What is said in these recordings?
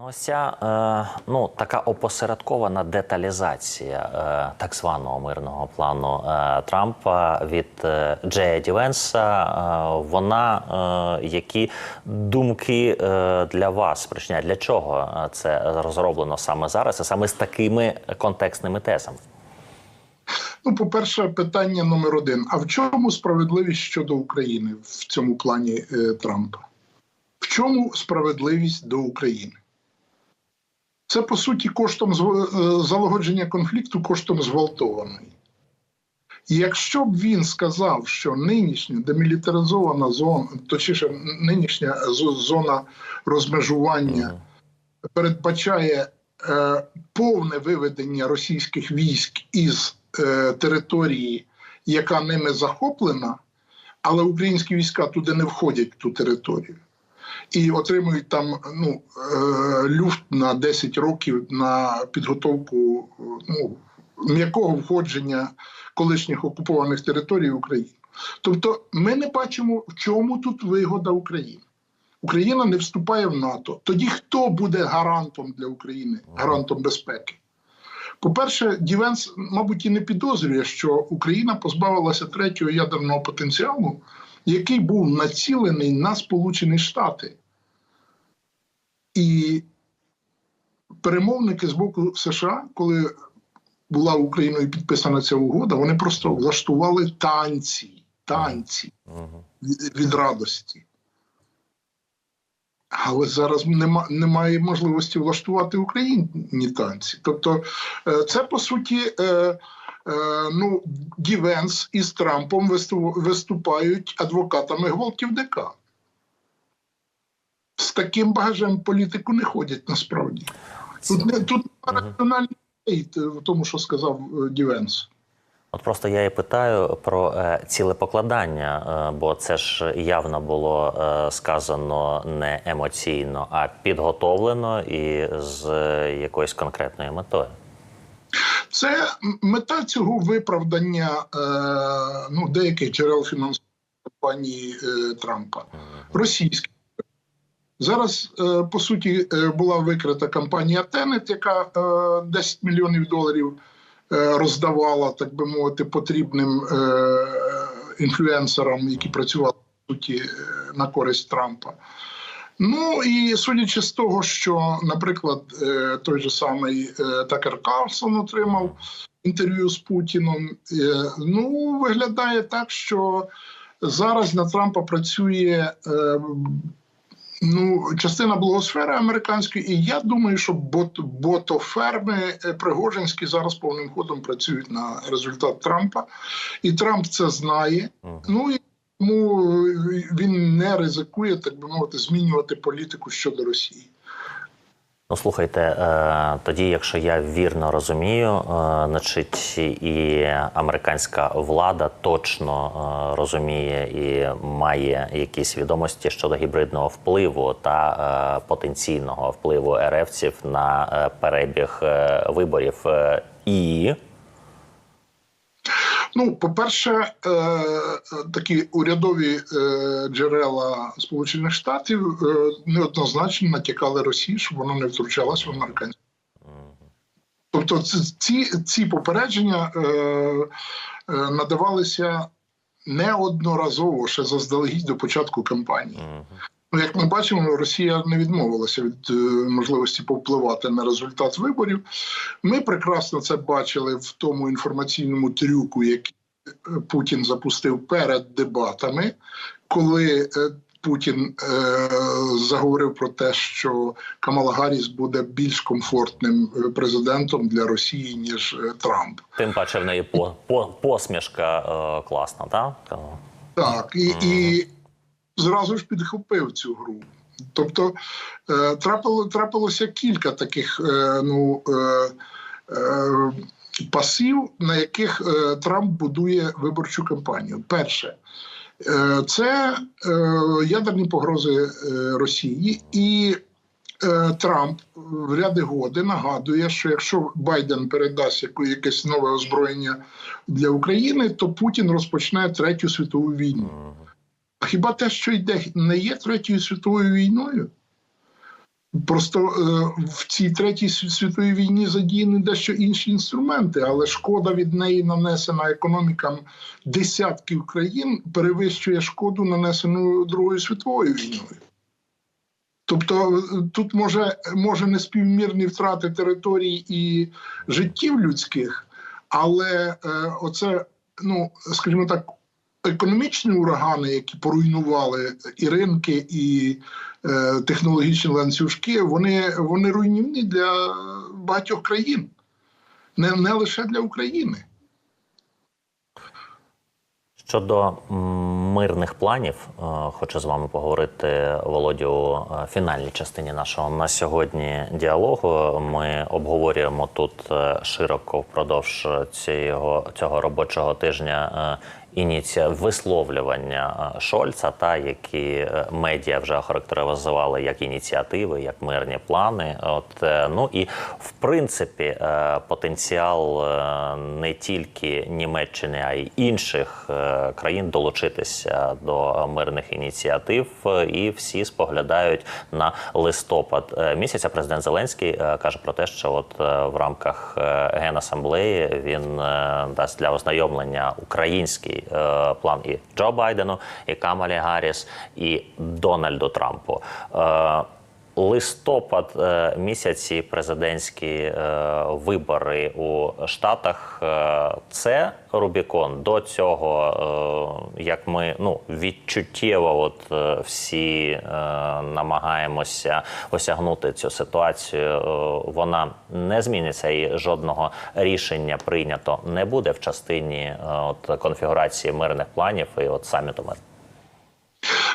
Ну, ось ця е, ну, така опосередкована деталізація е, так званого мирного плану е, Трампа від е, Джея Дівенса. Е, вона е, які думки е, для вас спричиняє? Для чого е, це розроблено саме зараз, і саме з такими контекстними тезами? Ну, по-перше, питання номер один: а в чому справедливість щодо України в цьому плані е, Трампа? В чому справедливість до України? Це по суті коштом е, залагодження конфлікту, коштом зґвалтованої. І якщо б він сказав, що нинішня демілітаризована зона, точніше, нинішня зона розмежування передбачає е, повне виведення російських військ із е, території, яка ними захоплена, але українські війська туди не входять в ту територію. І отримують там ну, е, люфт на 10 років на підготовку ну, м'якого входження колишніх окупованих територій України. Тобто, ми не бачимо, в чому тут вигода України. Україна не вступає в НАТО. Тоді хто буде гарантом для України, гарантом безпеки? По-перше, Дівенс, мабуть, і не підозрює, що Україна позбавилася третього ядерного потенціалу, який був націлений на Сполучені Штати. І перемовники з боку США, коли була Україною підписана ця угода, вони просто влаштували танці, танці від, радості. Але зараз нема, немає можливості влаштувати Україні танці. Тобто, е, це по суті, е, е, ну, Дівенс із Трампом виступають адвокатами гвалтів ДК. З таким багажем політику не ходять насправді. Тут не тут раціональний в тому, що сказав е, Дівенс. От просто я і питаю про е, цілепокладання, е, бо це ж явно було е, сказано не емоційно, а підготовлено і з е, якоюсь конкретною метою. Це мета цього виправдання е, ну, деяких джерел фінансової компанії е, Трампа. Російських. Зараз, е, по суті, е, була викрита компанія Tenet, яка е, 10 мільйонів доларів е, роздавала, так би мовити, потрібним е, інфлюенсерам, які працювали по суті е, на користь Трампа. Ну і судячи з того, що, наприклад, е, той же самий е, Такер Карлсон отримав інтерв'ю з Путіном, е, ну виглядає так, що зараз на Трампа працює. Е, Ну, частина блогосфери американської, і я думаю, що бот, ботоферми е, Пригожинські зараз повним ходом працюють на результат Трампа, і Трамп це знає. Ну і тому він не ризикує, так би мовити, змінювати політику щодо Росії. Ну, слухайте, е, тоді, якщо я вірно розумію, е, значить і американська влада точно е, розуміє і має якісь відомості щодо гібридного впливу та потенційного впливу РФців на перебіг виборів. І Ну, по-перше, е, такі урядові е, джерела Сполучених Штатів е, неоднозначно натякали Росії, щоб вона не втручалась в американську. Тобто, ці- ці, попередження е, е, надавалися неодноразово ще заздалегідь до початку кампанії. Ну, як ми бачимо, Росія не відмовилася від е, можливості повпливати на результат виборів. Ми прекрасно це бачили в тому інформаційному трюку, який е, Путін запустив перед дебатами, коли е, Путін е, заговорив про те, що Камала Гарріс буде більш комфортним президентом для Росії ніж Трамп. тим паче в неї по, по, посмішка е, класна, так? Так, і, і зразу ж підхопив цю гру. Тобто е, трапило, трапилося кілька таких е, ну, е, пасів, на яких Трамп будує виборчу кампанію. Перше, це ядерні погрози Росії і. Трамп в ряди годи нагадує, що якщо Байден передасть якесь нове озброєння для України, то Путін розпочне третю світову війну. Хіба те, що йде, не є третьою світовою війною? Просто е, в цій третій сві- світовій війні задіяні дещо інші інструменти, але шкода від неї нанесена економікам десятків країн перевищує шкоду, нанесену Другою світовою війною. Тобто е, тут може, може неспівмірні втрати територій і життів людських, але е, оце, ну скажімо так, економічні урагани, які поруйнували і ринки, і е, технологічні ланцюжки, вони, вони руйнівні для багатьох країн, не, не лише для України. Щодо мирних планів, е, хочу з вами поговорити Володю у е, фінальній частині нашого на сьогодні діалогу. Ми обговорюємо тут е, широко впродовж цього, цього робочого тижня. Ініція висловлювання е, Шольца, та які е, медіа вже охарактеризували як ініціативи, як мирні плани. От е, ну і в принципі потенціал не тільки Німеччини, а й інших країн долучитися до мирних ініціатив. І всі споглядають на листопад місяця. Президент Зеленський каже про те, що от в рамках генасамблеї він дасть для ознайомлення український е, план і Джо Байдену, і Камалі Гарріс, і Дональду Трампу. Листопад е, місяці президентські е, вибори у Штатах е, це Рубікон. До цього, як ми ну відчуттєво, от всі намагаємося осягнути цю ситуацію. Вона не зміниться і жодного рішення прийнято не буде в частині от конфігурації мирних планів і от саміту миру.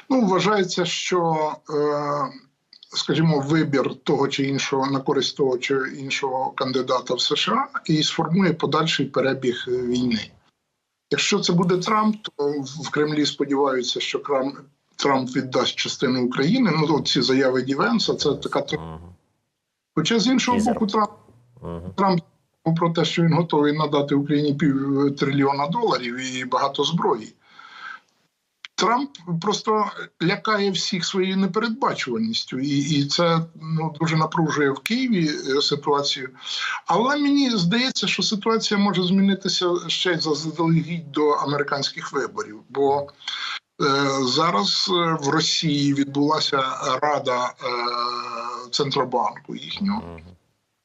Ну, вважається, що, е, скажімо, вибір того чи іншого на користь того чи іншого кандидата в США і сформує подальший перебіг війни. Якщо це буде Трамп, то в Кремлі сподіваються, що Крам- Трамп віддасть частину України. Ну, от ці заяви Дівенса, це така Мгм. Хоча з іншого Тізер. боку, Трамп Мгм. Трамп про те, що він готовий надати Україні пів трильйона доларів і багато зброї. Трамп просто лякає всіх своєю непередбачуваністю, і, і це ну, дуже напружує в Києві е, ситуацію. Але мені здається, що ситуація може змінитися ще й заздалегідь до американських виборів. Бо е, зараз е, в Росії відбулася рада Центробанку їхнього.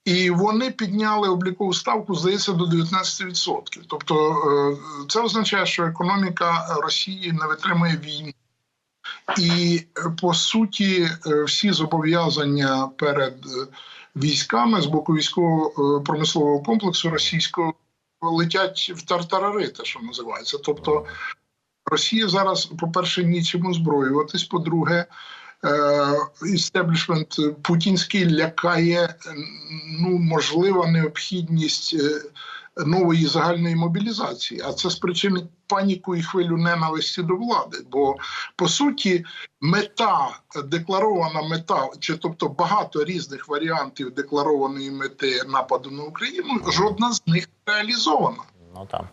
І вони підняли облікову ставку, здається, до 19%. Тобто е, це означає, що економіка Росії не витримує війни. І по суті, е, всі зобов'язання перед е, військами з боку військового е, промислового комплексу російського летять в тартарари, те, що називається. Тобто Росія зараз, по-перше, нічим озброюватись, по-друге, істеблішмент путінський лякає е, ну, можлива необхідність е, нової загальної мобілізації, а це спричинить паніку і хвилю ненависті до влади. Бо по суті, мета, декларована мета, чи тобто багато різних варіантів декларованої мети нападу на Україну, жодна з них реалізована. Ну там.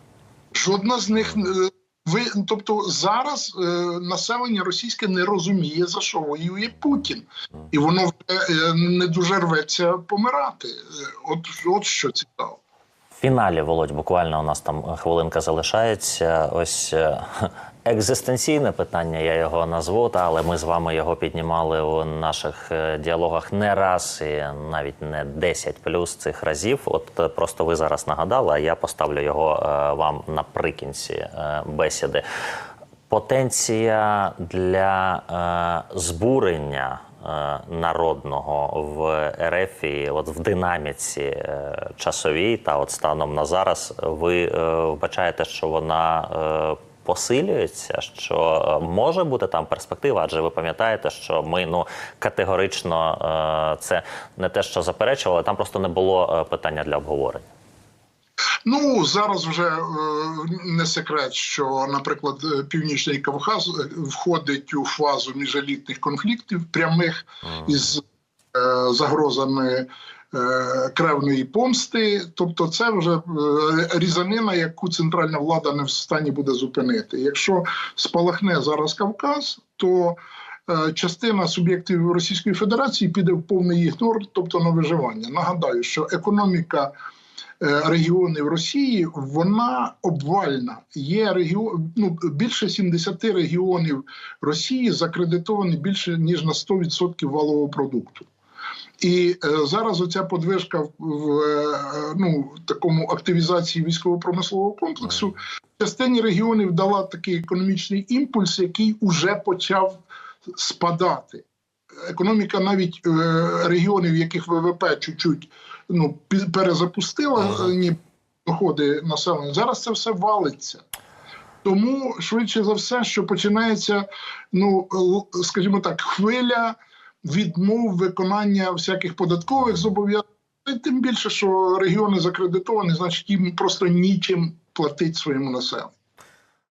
Жодна з них е, ви, тобто зараз е, населення російське не розуміє за що воює Путін, і воно вже е, не дуже рветься помирати. Е, От, от що цікаво. Фіналі, Володь, буквально у нас там хвилинка залишається. Ось е, екзистенційне питання, я його назву, та, але ми з вами його піднімали у наших е, діалогах не раз і навіть не 10 плюс цих разів. От е, просто ви зараз нагадали, а я поставлю його вам наприкінці бесіди. Потенція для е, збурення е, народного в РФ от в динаміці е, часовій та от станом на зараз ви е, вбачаєте, що вона е, посилюється, що е, може бути там перспектива, адже ви пам'ятаєте, що ми ну категорично е, це не те, що заперечували, там просто не було е, питання для обговорення. Ну зараз вже е, не секрет, що, наприклад, е, Північний Кавказ е, входить у фазу міжелітних конфліктів прямих із загрозами кревної помсти. Тобто, це вже різанина, яку центральна влада не в стані буде зупинити. Якщо спалахне зараз Кавказ, то частина суб'єктів Російської Федерації піде в повний ігнор, тобто на виживання. Нагадаю, що економіка регіонів Росії вона обвальна. Є регіон, ну, більше 70 регіонів Росії закредитовані більше ніж на 100% валового продукту. І е, зараз оця подвижка в, в е, ну, такому активізації військово-промислового комплексу частині регіонів дала такий економічний імпульс, який уже почав спадати. Економіка навіть е, регіонів, яких ВВП чуть-чуть ну, перезапустила Ага. е, ні, доходи населення. Зараз це все валиться. Тому швидше за все, що починається, ну скажімо так, хвиля відмов виконання всяких податкових зобов'язань. Тим більше, що регіони закредитовані, значить їм просто нічим платить своєму населенню.